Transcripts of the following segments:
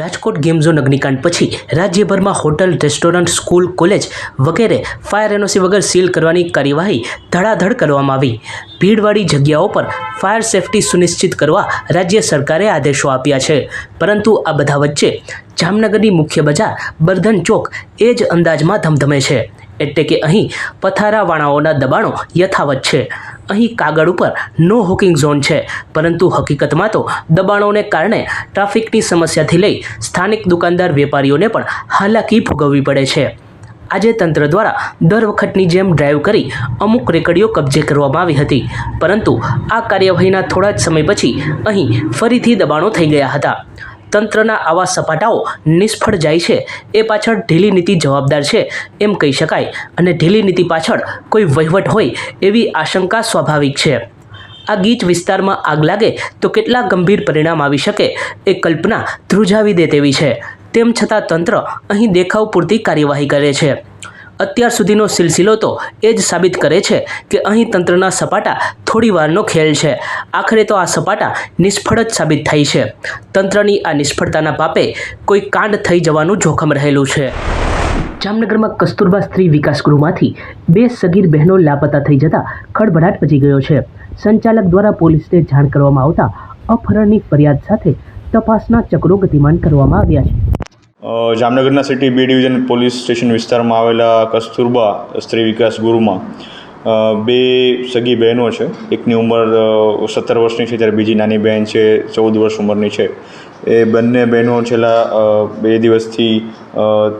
Rajkot game zone અગ્નિકાંડ પછી રાજ્યભરમાં હોટલ, રેસ્ટોરન્ટ, સ્કૂલ, કોલેજ વગેરે ફાયર એનઓસી વગર સીલ કરવાની કાર્યવાહી ધડાધડ કરવામાં આવી. ભીડવાળી જગ્યાઓ પર ફાયર સેફટી સુનિશ્ચિત કરવા રાજ્ય સરકારે આદેશો આપ્યા છે. પરંતુ આ બધા વચ્ચે જામનગરની મુખ્ય બજાર, બર્ધન ચોક, એ જ અંદાજમાં ધમધમે છે. એટલે કે અહીં પથારાવાળાઓના દબાણો યથાવત છે. અહીં કાગળ ઉપર નો હોકિંગ ઝોન છે. પરંતુ હકીકતમાં તો દબાણોને કારણે ટ્રાફિકની સમસ્યાથી લઈ સ્થાનિક દુકાનદાર વેપારીઓને પણ હાલાકી ભોગવવી પડે છે. આજે તંત્ર દ્વારા દર વખતની જેમ ડ્રાઈવ કરી અમુક રેકડીઓ કબજે કરવામાં આવી હતી. પરંતુ આ કાર્યવાહીના થોડા જ સમય પછી અહીં ફરીથી દબાણો થઈ ગયા હતા. તંત્રના આવા સપાટાઓ નિષ્ફળ જાય છે. એ પાછળ ઢીલી નીતિ જવાબદાર છે, એમ કહી શકાય. અને ઢીલી નીતિ પાછળ કોઈ વહીવટ હોય એવી આશંકા સ્વાભાવિક છે. આ ગીચ વિસ્તારમાં આગ લાગે તો કેટલા ગંભીર પરિણામ આવી શકે એ કલ્પના ધ્રુજાવી દે તેવી છે. તેમ છતાં તંત્ર અહીં દેખાવ પૂરતી કાર્યવાહી કરે છે. અત્યાર સુધીનો સિલસિલો તો એ જ સાબિત કરે છે કે અહીં તંત્રના સપાટા થોડી વારનો ખેલ છે. આખરે તો આ સપાટા નિષ્ફળ જ સાબિત થાય છે. તંત્રની આ નિષ્ફળતાના પાપે કોઈ કાંડ થઈ જવાનું જોખમ રહેલું છે. જામનગરમાં કસ્તુરબા સ્ત્રી વિકાસ ગૃહમાંથી બે સગીર બહેનો લાપતા થઈ જતા ખળભળાટ મચી ગયો છે. સંચાલક દ્વારા પોલીસને જાણ કરવામાં આવતા અપહરણની ફરિયાદ સાથે તપાસના ચક્રો ગતિમાન કરવામાં આવ્યા છે. જામનગરના city B division police station વિસ્તારમાં આવેલા કસ્તુરબા સ્ત્રી વિકાસ ગુરુમાં બે સગી બહેનો છે. એકની ઉંમર સત્તર વર્ષની છે, જ્યારે બીજી નાની બહેન છે, ચૌદ વર્ષ ઉંમરની છે. એ બંને બહેનો છેલ્લા બે દિવસથી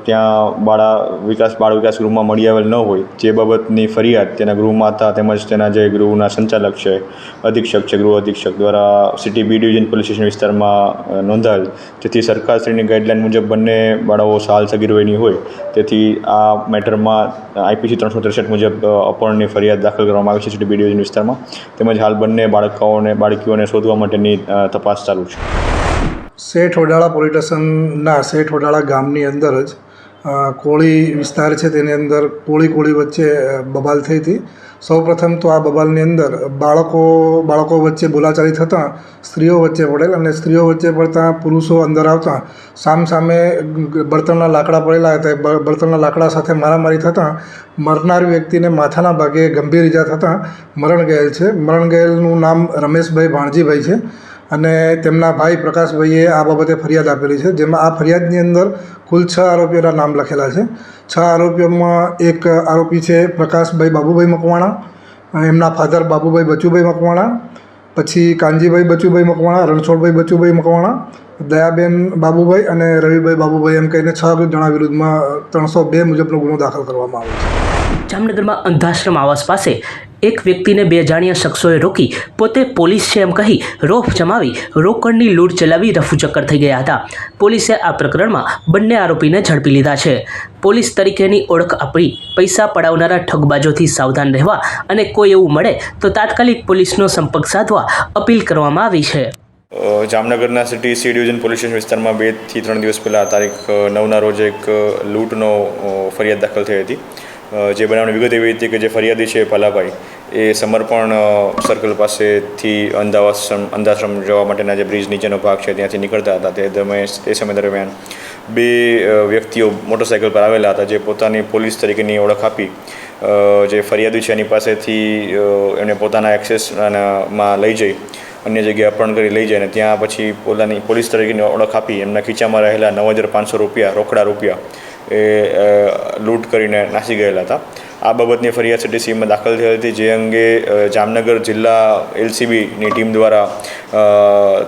ત્યાં બાળા વિકાસ, બાળ વિકાસ ગૃહમાં મળી આવેલ ન હોય. જે બાબતની ફરિયાદ તેના ગૃહમાતા તેમજ તેના જે ગૃહના સંચાલક છે, અધિક્ષક છે, ગૃહ અધિક્ષક દ્વારા city B division police station વિસ્તારમાં નોંધાયેલ. જેથી સરકારશ્રીની ગાઈડલાઇન મુજબ બંને બાળાઓ સાલ સગીર વયની હોય. તેથી આ મેટરમાં આઈપીસી ત્રણસો ત્રેસઠ મુજબ અપહરણની ફરિયાદ દાખલ કરવામાં આવી છે સિટી બી ડિવિઝન વિસ્તારમાં. તેમજ હાલ બંને બાળકાઓને, બાળકીઓને શોધવા માટેની તપાસ ચાલુ છે. શેઠ વડાળા પોલીસ સ્ટેશનના શેઠ વડાળા ગામની અંદર જ કોળી વિસ્તાર છે તેની અંદર કોળી કોળી વચ્ચે બબાલ થઈ હતી. સૌપ્રથમ તો આ બબાલની અંદર બાળકો બાળકો વચ્ચે બોલાચાલી થતાં સ્ત્રીઓ વચ્ચે પડેલ અને સ્ત્રીઓ વચ્ચે પડતાં પુરુષો અંદર આવતા સામ સામે બળતણના લાકડા પડેલા હતા. બળતણના લાકડા સાથે મારામારી થતાં મરનાર વ્યક્તિને માથાના ભાગે ગંભીર ઈજા થતાં મરણ ગયેલ છે. મરણ ગયેલનું નામ રમેશભાઈ ભાણજીભાઈ છે. અને તેમના ભાઈ પ્રકાશભાઈએ આ બાબતે ફરિયાદ આપેલી છે, જેમાં આ ફરિયાદની અંદર કુલ છ આરોપીઓના નામ લખેલા છે. છ આરોપીઓમાં એક આરોપી છે પ્રકાશભાઈ બાબુભાઈ મકવાણા, એમના ફાધર બાબુભાઈ બચુભાઈ મકવાણા, પછી કાનજીભાઈ બચુભાઈ મકવાણા, રણછોડભાઈ બચુભાઈ મકવાણા, દયાબેન બાબુભાઈ અને રવિભાઈ બાબુભાઈ એમ કહીને છ જણા વિરુદ્ધમાં ત્રણસો બે મુજબનો ગુનો દાખલ કરવામાં આવ્યો છે. જામનગરમાં અંધાશ્રમ આવાસ પાસે એક વ્યક્તિને બે અજાણ્યા શખ્સોએ રોકી પોતે પોલીસ છે એમ કહી રોફ જમાવી રોકડની લૂંટ ચલાવી રફુચક્કર થઈ ગયા હતા. પોલીસે આ પ્રકરણમાં બંને આરોપીને ઝડપી લીધા છે. પોલીસ તરીકેની ઓળખ આપી પૈસા પડાવનારા ઠગબાજોથી સાવધાન રહેવા અને કોઈ એવું મળે તો તાત્કાલિક પોલીસનો સંપર્ક સાધવા અપીલ કરવામાં આવી છે. જામનગરના city C division police station વિસ્તારમાં બેથી ત્રણ દિવસ પહેલાં તારીખ નવના રોજ એક લૂંટનો ફરિયાદ દાખલ થઈ હતી. જે બનાવની વિગત એવી હતી કે જે ફરિયાદી છે ભલાભાઈ એ સમર્પણ સર્કલ પાસેથી અંધાવાશ્રમ અંધાશ્રમ જવા માટેના જે બ્રિજ નીચેનો ભાગ છે ત્યાંથી નીકળતા હતા. તે દરમિયાન તે સમય દરમિયાન બે વ્યક્તિઓ મોટરસાઇકલ પર આવેલા હતા જે પોતાની પોલીસ તરીકેની ઓળખ આપી. જે ફરિયાદી છે એની પાસેથી એમણે પોતાના એક્સેસમાં લઈ જઈ, અન્ય જગ્યાએ અપહરણ કરી લઈ જાય અને ત્યાં પછી પોતાની પોલીસ તરીકેની ઓળખ આપી. એમના ખીચામાં રહેલા નવ હજાર પાંચસો રૂપિયા રોકડા રૂપિયા એ લૂંટ કરીને નાસી ગયેલા હતા. આ બાબતની ફરિયાદ સીટીસીમાં દાખલ થઈ હતી, જે અંગે જામનગર જિલ્લા એલસીબીની ટીમ દ્વારા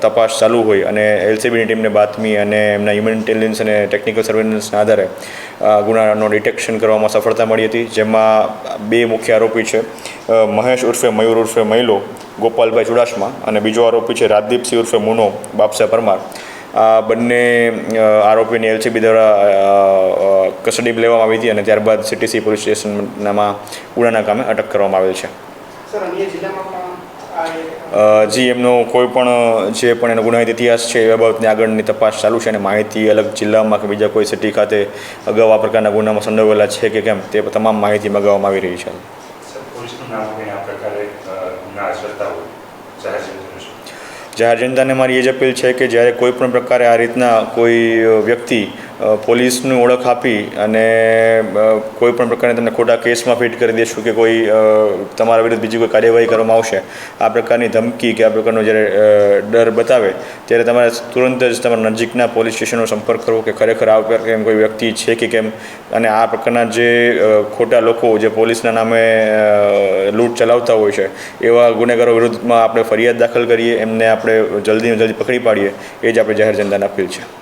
તપાસ ચાલુ હોય અને એલસીબીની ટીમને બાતમી અને એમના હ્યુમન ઇન્ટેલિજન્સ અને ટેકનિકલ સર્વેલન્સના આધારે ગુનાનો ડિટેક્શન કરવામાં સફળતા મળી હતી, જેમાં બે મુખ્ય આરોપી છે મહેશ ઉર્ફે મયુર ઉર્ફે મહિલો ગોપાલભાઈ ચુડાસમા અને બીજો આરોપી છે, રાજદીપસિંહ ઉર્ફે મુનો, બાપસા પરમાર. આ બંને આરોપીની એલસીબી દ્વારા કસ્ટડી લેવામાં આવી હતી અને ત્યારબાદ સીટીસી પોલીસ સ્ટેશનમાં ઉડાના કામે અટક કરવામાં આવેલ છે. જી એમનો કોઈ પણ જે પણ એનો ગુનાહિત ઇતિહાસ છે એ બાબતની આગળની તપાસ ચાલુ છે અને માહિતી અલગ જિલ્લામાં કે બીજા કોઈ સિટી ખાતે અગાઉ આ પ્રકારના ગુનામાં સંડોવેલા છે કે કેમ તે તમામ માહિતી મગાવવામાં આવી રહી છે. પોલીસનું નામ આ પ્રકારે ગુના આચરતા હોય જાહેર જનતાનું મારી એ જ અપીલ છે કે જ્યારે કોઈ પણ પ્રકારે આ રીતના કોઈ વ્યક્તિ પોલીસનું ઓળખ આપી અને કોઈ પણ પ્રકારની તમને ખોટા કેસમાં ફિટ કરી દેશું કે કોઈ તમારા વિરુદ્ધ બીજી કોઈ કાર્યવાહી કરવામાં આવશે, આ પ્રકારની ધમકી કે આ પ્રકારનો જ્યારે ડર બતાવે, ત્યારે તમારે તુરંત જ તમારા નજીકના પોલીસ સ્ટેશનનો સંપર્ક કરવો કે ખરેખર આ પ્રકારે કોઈ વ્યક્તિ છે કે કેમ, અને આ પ્રકારના જે ખોટા લોકો જે પોલીસના નામે લૂંટ ચલાવતા હોય છે, એવા ગુનેગારો વિરુદ્ધમાં આપણે ફરિયાદ દાખલ કરીએ, એમને આપણે જલ્દીમાં જલ્દી પકડી પાડીએ, એ જ આપણે જાહેર જનતાને અપીલ છે.